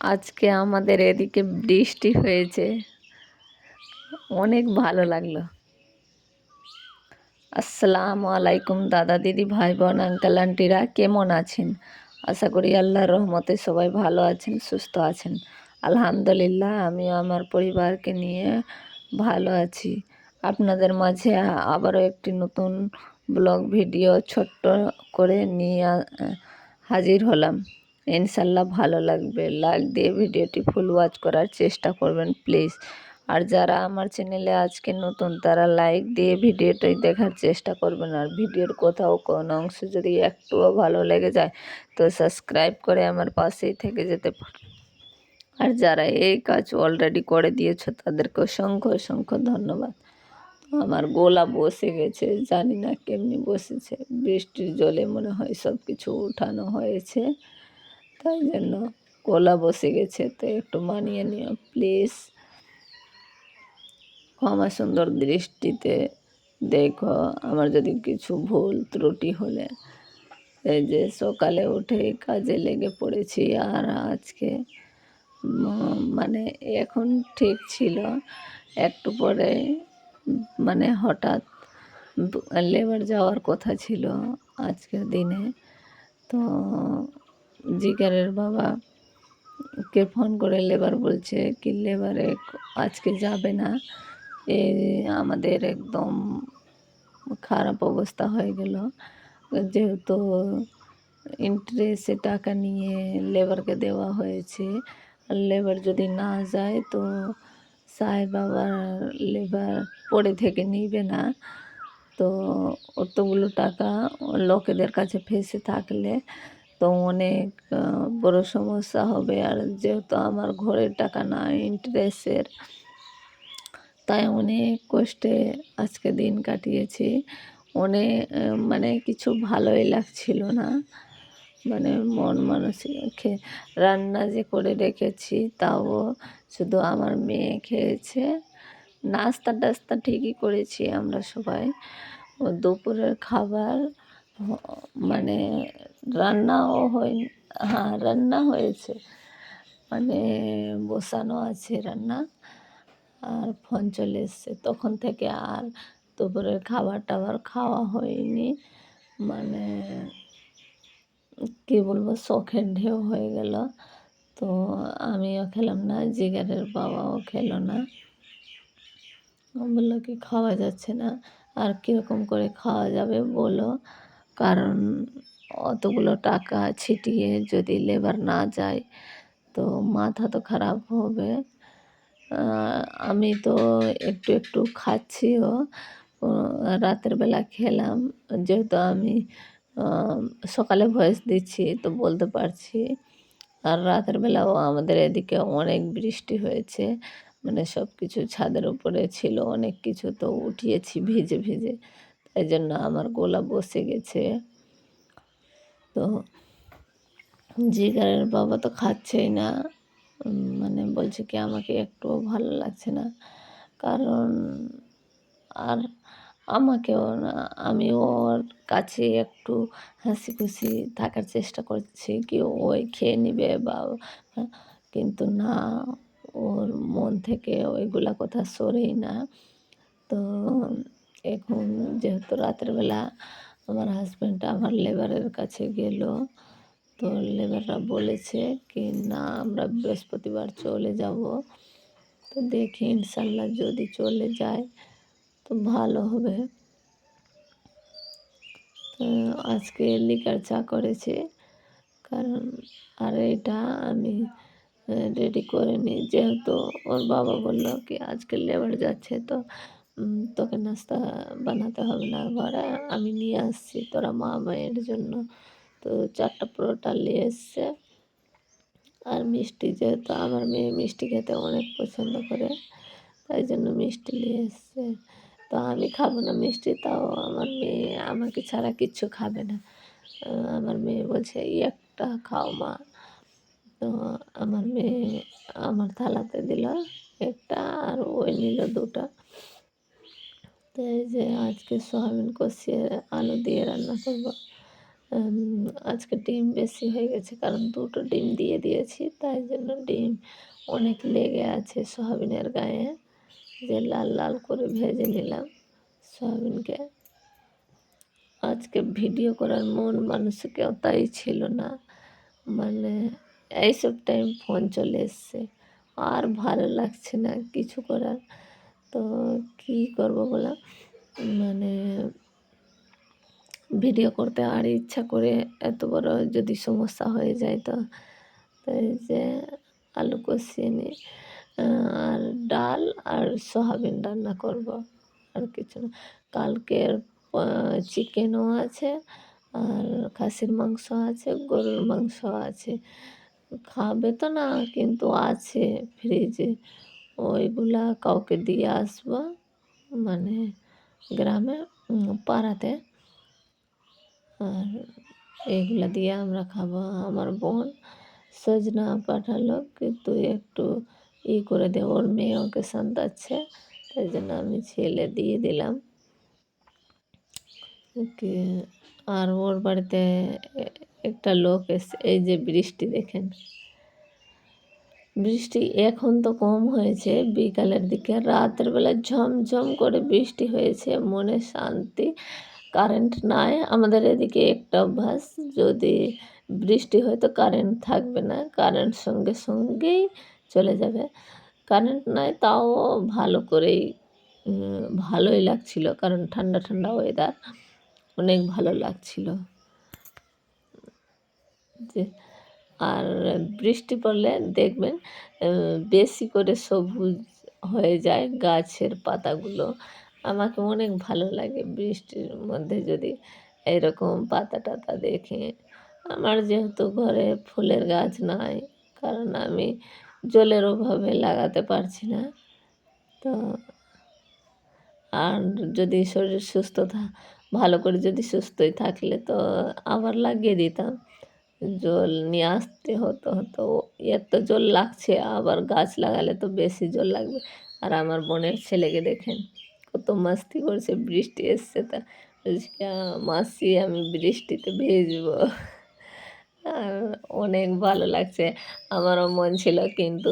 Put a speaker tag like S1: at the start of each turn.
S1: আজকে আমাদের এদিকে বৃষ্টি হয়েছে। অনেক ভালো লাগল। আসসালামু আলাইকুম দাদা দিদি ভাই বোন আঙ্কেল আন্টিরা কেমন আছেন? আশা করি আল্লাহর রহমতে সবাই ভালো আছেন, সুস্থ আছেন। আলহামদুলিল্লাহ, আমিও আমার পরিবারকে নিয়ে ভালো আছি। আপনাদের মাঝে আবারও একটি নতুন ব্লগ ভিডিও ছোট্ট করে নিয়ে হাজির হলাম। ইনশাল্লাহ ভালো লাগবে। লাইক দিয়ে ভিডিওটি ফুল ওয়াচ করার চেষ্টা করবেন প্লিজ আর যারা আমার চ্যানেলে আজকে নতুন, তারা লাইক দিয়ে ভিডিওটাই দেখার চেষ্টা করবেন। আর ভিডিওর কোথাও কোনো অংশ যদি একটুও ভালো লেগে যায়, তো সাবস্ক্রাইব করে আমার পাশেই থেকে যেতে পারে। আর যারা এই কাজ অলরেডি করে দিয়েছ, তাদেরকে অসংখ্য অসংখ্য ধন্যবাদ। আমার গোলা বসে গেছে, জানি না কেমনি বসেছে। বৃষ্টির জলে মনে হয় সব কিছু উঠানো হয়েছে। তাই জন্য গোলা বসে গেছে, তো একটু মানিয়ে নিও, প্লিজ। ক্ষমা সুন্দর দৃষ্টিতে দেখো, আমার যদি কিছু ভুল ত্রুটি হলে। এই যে সকালে উঠে কাজে লেগে পড়েছি, আর আজকে মানে এখন ঠিক ছিল। একটু পরে মানে হঠাৎ লেবার যাওয়ার কথা ছিল আজকের দিনে, তো জিগারের বাবা কে ফোন করে লেবার বলছে কি লেবারে আজকে যাবে না। এ আমাদের একদম খারাপ অবস্থা হয়ে গেল। যেহেতু ইন্টারেস্টে টাকা নিয়ে লেবারকে দেওয়া হয়েছে। আর লেবার যদি না যায় তো সাহেব আবার লেবার পড়ে থেকে নিবে না। তো অতগুলো টাকা লোকেদের কাছে ফেসে থাকলে তো অনেক বড় সমস্যা হবে। আর যেহেতু আমার ঘরের টাকা না, ইন্টারেস্টের, তাই অনেক কষ্টে আজকে দিন কাটিয়েছি। অনেক মানে কিছু ভালোই লাগছিল না। মানে মন মানসিক রান্না যে করে রেখেছি, তাও শুধু আমার মেয়ে খেয়েছে। নাস্তা টাস্তা ঠিকই করেছি আমরা সবাই। দুপুরের খাবার মানে রান্নাও হয়নি হ্যাঁ রান্না হয়েছে। মানে বসানো আছে রান্না, আর ফোন চলে এসছে। তখন থেকে আর দুপুরের খাবার টাবার খাওয়া হয়নি। মানে কী বলব শখের ঢেউ হয়ে গেল। তো আমিও খেলাম না, জিগারের বাবাও খেলো না। বলল কি, খাওয়া যাচ্ছে না, আর কীরকম করে খাওয়া যাবে বলো। কারণ অতগুলো টাকা ছিটিয়ে যদি লেবার না যায় তো মাথা তো খারাপ হবে। আমি তো একটু একটু খাচ্ছিও। রাতের বেলা খেলাম। যেহেতু আমি সকালে ভয়েস দিচ্ছি তো বলতে পারছি। আর রাতের বেলাও আমাদের এদিকে অনেক বৃষ্টি হয়েছে। মানে সব কিছু ছাদের উপরে ছিল, অনেক কিছু তো উঠিয়েছি ভিজে ভিজে। তাই জন্য আমার গোলা বসে গেছে। তো জিগারের বাবা তো খাচ্ছেই না। মানে বলছে কি আমাকে একটুও ভালো লাগছে না। কারণ আর আমাকেও না আমি ওর কাছে একটু হাসি খুশি থাকার চেষ্টা করছি কি ওই খেয়ে নিবে বা কিন্তু না ওর মন থেকে ওইগুলা কথা সরেই না। তো এখন যেহেতু রাতের বেলা আমার হাজব্যান্ড আমার লেবারের কাছে গেল, তো লেবাররা বলেছে কি, না, আমরা বৃহস্পতিবার চলে যাব। তো দেখি ইনশাল্লাহ যদি চলে যায় তো ভালো হবে। তো আজকে লিকার চা করেছে, কারণ আর এটা আমি রেডি করে নিই যেহেতু ওর বাবা বলল কি, আজকে লেবার যাচ্ছে তো তোকে নাস্তা বানাতে হবে না। ঘরে আমি নিয়ে আসছি তোরা মা মায়ের জন্য। তো চারটা পরোটা নিয়ে এসছে। আর মিষ্টি যেহেতু আমার মেয়ে মিষ্টি খেতে অনেক পছন্দ করে, তাই জন্য মিষ্টি নিয়ে এসছে। তো আমি খাব না মিষ্টি, তাও আমার মেয়ে আমাকে ছাড়া কিচ্ছু খাবে না। আমার মেয়ে বলছে এই একটা খাও মা। তো আমার মেয়ে আমার থালাতে দিল একটা আর ওই নিল দুটা। তো এই যে আজকে সোয়াবিন কষিয়ে আলু দিয়ে রান্না করব। আজকে ডিম বেশি হয়ে গেছে কারণ দুটো ডিম দিয়ে দিয়েছি, তাই জন্য ডিম অনেক লেগে আছে সয়াবিনের গায়ে। যে লাল লাল করে ভেজে নিলাম সয়াবিনকে। আজকে ভিডিও করার মন মানুষকেও তাই ছিল না। মানে এইসব টাইম ফোন চলে এসছে। আর ভালো লাগছে না কিছু করার। তো কী করব বলা? মানে ভিডিও করতে আর ইচ্ছা করে এত বড় যদি সমস্যা হয়ে যায় তো তাই যে আলু কষিয়ে নিই আর ডাল আর সয়াবিন রান্না করব, আর কিছু না। কালকের চিকেনও আছে, আর খাসির মাংস আছে, গরুর মাংস আছে। খাবে তো না, কিন্তু আছে ফ্রিজে ওইগুলা কাউকে দিয়ে আসব মানে গ্রামে পাড়াতে। আর এইগুলা দিয়ে আমরা খাব। আমার বোন সজনা পাঠালো, কিন্তু একটু ই করে দে, ওর মেয়ে ওকে সান্তাচ্ছে তাই জন্য আমি ছেলে দিয়ে দিলাম। কি, আর ওর বাড়িতে একটা লোক এসে, এই যে বৃষ্টি দেখেন বৃষ্টি এখন তো কম হয়েছে। বিকালের দিকে রাতের বেলা ঝমঝম করে বৃষ্টি হয়েছে। মনে শান্তি, কারেন্ট নাই। আমাদের এদিকে একটা অভ্যাস, যদি বৃষ্টি হয় তো কারেন্ট থাকবে না, কারেন্ট সঙ্গে সঙ্গেই চলে যাবে। কারেন্ট নাই, তাও ভালো করেই ভালোই লাগছিল, কারণ ঠান্ডা ঠান্ডা ওয়েদার অনেক ভালো লাগছিল। যে আর বৃষ্টি পড়লে দেখবেন বেশি করে সবুজ হয়ে যায় গাছের পাতাগুলো। আমাকে অনেক ভালো লাগে বৃষ্টির মধ্যে যদি এরকম পাতা টাতা দেখে। আমার যেহেতু ঘরে ফুলের গাছ নাই, কারণ আমি জলের অভাবে লাগাতে পারছি না। তো আর যদি শরীর সুস্থ থা, ভালো করে যদি সুস্থই থাকলে তো আবার লাগিয়ে দিতাম। জল নিয়ে আসতে হতো হতো। এত জল লাগছে, আবার গাছ লাগালে তো বেশি জল লাগবে। আর আমার বোনের ছেলেকে দেখেন, কত মাস্তি করছে, বৃষ্টি এসছে তা। মাসি, আমি বৃষ্টিতে ভেজব। আর অনেক ভালো লাগছে। আমারও মন ছিল কিন্তু